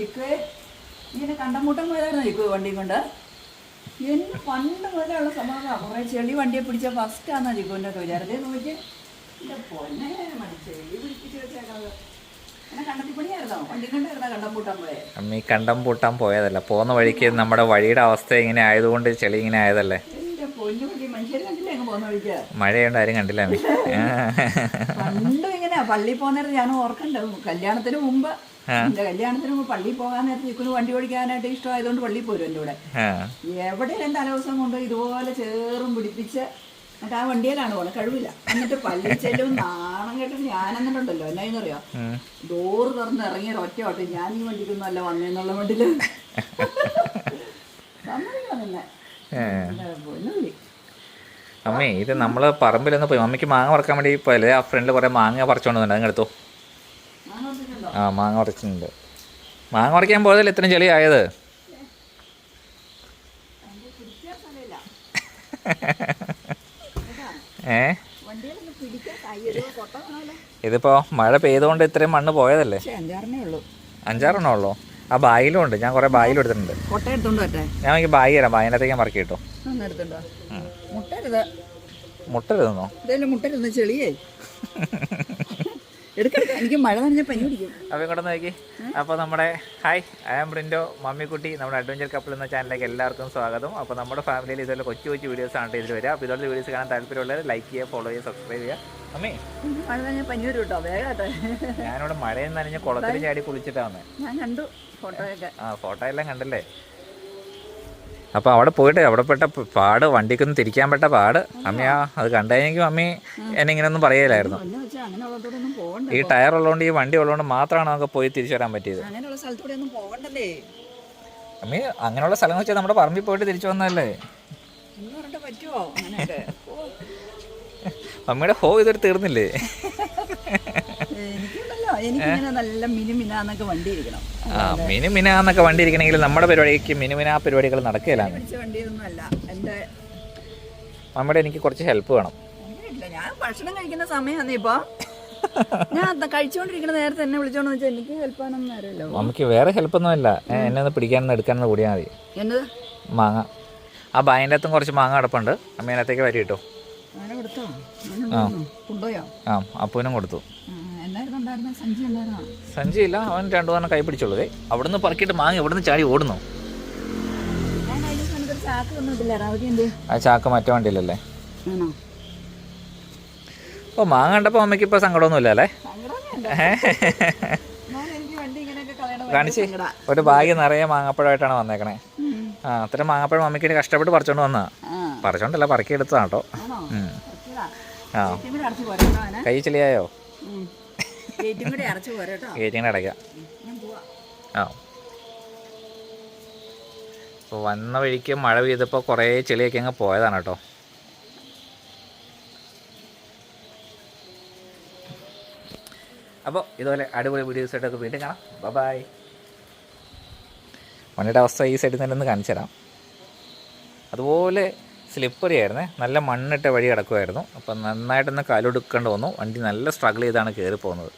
ചിക്കുവേ ഇങ്ങനെ കണ്ടമുട്ടം പോയതായിരുന്നു ചിക്കു വണ്ടിയും കൊണ്ട്. എന്ന് പണ്ട് മുതലുള്ള സമാധാനം കുറേ ചെളി വണ്ടിയെ പിടിച്ച ഫസ്റ്റ് ആണെന്നാ ചിക്കുവിന്റെ ഒക്കെ വിചാരത്തെ നോക്കി എന്റെ പൊന്നെ ചെളി പിടിപ്പിച്ച് വെച്ചേക്കുന്നത് അമ്മ ഈ കണ്ടം പൂട്ടാൻ പോയതല്ല. പോകുന്ന വഴിക്ക് നമ്മുടെ വഴിയുടെ അവസ്ഥ ഇങ്ങനെ ആയതുകൊണ്ട് ചെളി ഇങ്ങനെ ആയതല്ലേ. മഴയുണ്ട് ആരും കണ്ടില്ല പണ്ടും ഇങ്ങനെ പള്ളി പോകുന്നേരം ഞാൻ ഓർക്കണ്ട. കല്യാണത്തിന് മുമ്പ് എന്റെ കല്യാണത്തിന് പള്ളി പള്ളിയിൽ പോകാൻ നേരത്തെ ചിക്കുന് വണ്ടി ഓടിക്കാനായിട്ട് ഇഷ്ടമായതുകൊണ്ട് പള്ളി പോരും എന്റെ കൂടെ എവിടെ എവിടെയെങ്കിലും തലേദിവസം കൊണ്ട് ഇതുപോലെ ചേറും പിടിപ്പിച്ച് എന്നിട്ട് ആ വണ്ടിയിലാണ് പോണത് കഴിവില്ല. എന്നിട്ട് പള്ളി ചെല്ലും നാണം കേട്ടിട്ട് ഞാൻ എന്നിട്ടുണ്ടല്ലോ അറിയാം ഡോറ് തുറന്ന് ഇറങ്ങിയ ഒറ്റ ഓട്ടം ഞാൻ ഈ വണ്ടിക്കൊന്നും അല്ല വന്നേന്നുള്ള വണ്ടിയിൽ. അമ്മേ ഇത് നമ്മൾ പറമ്പിലൊന്ന് പോയി മമ്മിക്ക് മാങ്ങ പറക്കാൻ വേണ്ടി പോയല്ലേ? ആ ഫ്രണ്ടിൽ കുറെ മാങ്ങ പറിച്ചോണ്ട് നിങ്ങൾ എടുത്തോ? ആ മാങ്ങ ഉറച്ചിട്ടുണ്ട് മാങ്ങ ഉറക്കാൻ പോയതല്ലേ ഇത്രയും ചെളി ആയത്. ഏ? ഇതിപ്പോ മഴ പെയ്തുകൊണ്ട് ഇത്രയും മണ്ണ് പോയതല്ലേ? അഞ്ചാറെണ്ണേ ഉള്ളു. ആ ബായിലും ഉണ്ട്. ഞാൻ കുറേ ബായിലും എടുത്തിട്ടുണ്ട്. ഞാൻ എനിക്ക് ബായി തരാം. ബായിനകത്തേക്ക് ഞാൻ മറക്കി കിട്ടും. മുട്ടരുതെന്നോ? മുട്ടരുതെന്നോ ചെളിയേ എനിക്ക് മഴ നനഞ്ഞ പനി പിടിക്കും. അപ്പോൾ ഇങ്ങോട്ട് നോക്കി. അപ്പോൾ നമ്മുടെ hi I am Brindo Mammikutty നമ്മുടെ അഡ്വഞ്ചർ കപ്പിൾ എന്ന ചാനലിലേക്ക് എല്ലാവർക്കും സ്വാഗതം. അപ്പോൾ നമ്മുടെ ഫാമിലിയിൽ ഇതുപോലെ കൊച്ചു കൊച്ചു വീഡിയോസ് ആണ് ഇതിൽ വരിക. അപ്പോൾ ഇതുപോലെ വീഡിയോസ് കാണാൻ താല്പര്യമുള്ളവർ ലൈക്ക് ചെയ്യുക ഫോളോ ചെയ്യുക സബ്സ്ക്രൈബ് ചെയ്യുക. അമ്മേ. മഴ നനഞ്ഞ പനി വരും കേട്ടോ. വേഗട്ടെ ഞാനിവിടെ മഴയിൽ നനഞ്ഞ കുളത്തിൽ ചാടി കുളിച്ചിട്ടാണ് ഞാൻ കണ്ടു ഫോട്ടോയൊക്കെ. ആ ഫോട്ടോ എല്ലാം കണ്ടല്ലേ? അപ്പോൾ അവിടെ പോയിട്ട് അവിടെ പെട്ട പാട് വണ്ടിക്കൊന്നും തിരിക്കാൻ പെട്ട പാട്. അമ്മയാ അത് കണ്ടുകഴിഞ്ഞെങ്കിൽ അമ്മി എന്നെ ഇങ്ങനെയൊന്നും പറയലായിരുന്നു. പോകണ്ട ഈ ടയർ ഉള്ളതുകൊണ്ട് ഈ വണ്ടി ഉള്ളതുകൊണ്ട് മാത്രമാണ് നമുക്ക് പോയി തിരിച്ചു വരാൻ പറ്റിയത്. അങ്ങനെയുള്ള സ്ഥലത്തൂടെ ഒന്നും പോകണ്ടല്ലേ അമ്മി അങ്ങനെയുള്ള സ്ഥലം വെച്ചാൽ നമ്മുടെ പറമ്പിൽ പോയിട്ട് തിരിച്ചു വന്നതല്ലേ? അമ്മയുടെ പറ്റുമോ ഹോ ഇതൊരു തീർന്നില്ലേ? മിനുമിനാന്നൊക്കെ വണ്ടി ഇരിക്കണമെങ്കിൽ നമ്മുടെ പരിപാടിക്ക് മിനുമിനാ പരിപാടികൾ നടക്കില്ല അമ്മയുടെ എനിക്ക് കുറച്ച് ഹെൽപ്പ് വേണം. അങ്ങനെയില്ല ഞാൻ ഭക്ഷണം കഴിക്കുന്ന സമയമാണ് ഇപ്പൊ. ഞാൻ കഴിച്ചോണ്ടിരിക്കുന്ന കഴിച്ചുകൊണ്ടിരിക്കുന്ന നേരത്തെ എന്നെ വിളിച്ചോണ്ട് വെച്ചാൽ എനിക്ക് ഹെൽപ്പ് ആണെന്നല്ലോ നമുക്ക് വേറെ ഹെൽപ്പൊന്നും ഇല്ല എന്നെ ഒന്ന് പിടിക്കാനൊന്ന് എടുക്കാനൊന്ന് കൂടിയാൽ മതി. എന്നത് മാങ്ങ. ആ ബായിന്റെ അകത്തും കുറച്ച് മാങ്ങ അടപ്പുണ്ട് അമ്മേനകത്തേക്ക് വരി കിട്ടോ? ആ. അപ്പൂനും കൊടുത്തു. സഞ്ചി ഇല്ല അവൻ രണ്ടു തവണ കൈ പിടിച്ചോളൂ ദേ, അവിടുന്ന് പറക്കിയിട്ട് മാങ്ങ ഇവിടുന്ന് ചാടി ഓടുന്നു. എന്ത്? ആ ചാക്ക് മറ്റേ വണ്ടിയിലല്ലേ? ഓ മാങ്ങ കണ്ടപ്പോൾ അമ്മയ്ക്ക് ഇപ്പോൾ സങ്കടമൊന്നുമില്ല അല്ലേ? കാണിച്ച്. ഒരു ഭാഗ്യം നിറയെ മാങ്ങപ്പഴമായിട്ടാണ് വന്നേക്കണേ. ആ അത്രയും മാങ്ങപ്പഴം അമ്മയ്ക്ക് കഷ്ടപ്പെട്ട് പറിച്ചോണ്ട് വന്നാ. പറിച്ചോണ്ടല്ല പറക്കിയെടുത്തതാണ് കേട്ടോ. ആ. കൈ ചെളിയായോ ഗേറ്റിങ്ങനെ അടയ്ക്കാം. ആ. അപ്പോൾ വന്ന വഴിക്ക് മഴ പെയ്തപ്പോൾ കുറേ ചെളിയൊക്കെ അങ്ങ് പോയതാണ് കേട്ടോ. അപ്പോൾ ഇതുപോലെ അടിപൊളി വീഡിയോസ് ആയിട്ടൊക്കെ വീണ്ടും കാണാം. ബൈ മണ്ണിയുടെ അവസ്ഥ ഈ സൈഡിൽ നിന്നൊന്ന് കാണിച്ചു തരാം. അതുപോലെ സ്ലിപ്പറി ആയിരുന്നേ. നല്ല മണ്ണിട്ട വഴി കിടക്കുമായിരുന്നു അപ്പം നന്നായിട്ടൊന്ന് കാലൊടുക്കേണ്ടി വന്നു. വണ്ടി നല്ല സ്ട്രഗിൾ ചെയ്താണ് കയറി പോകുന്നത്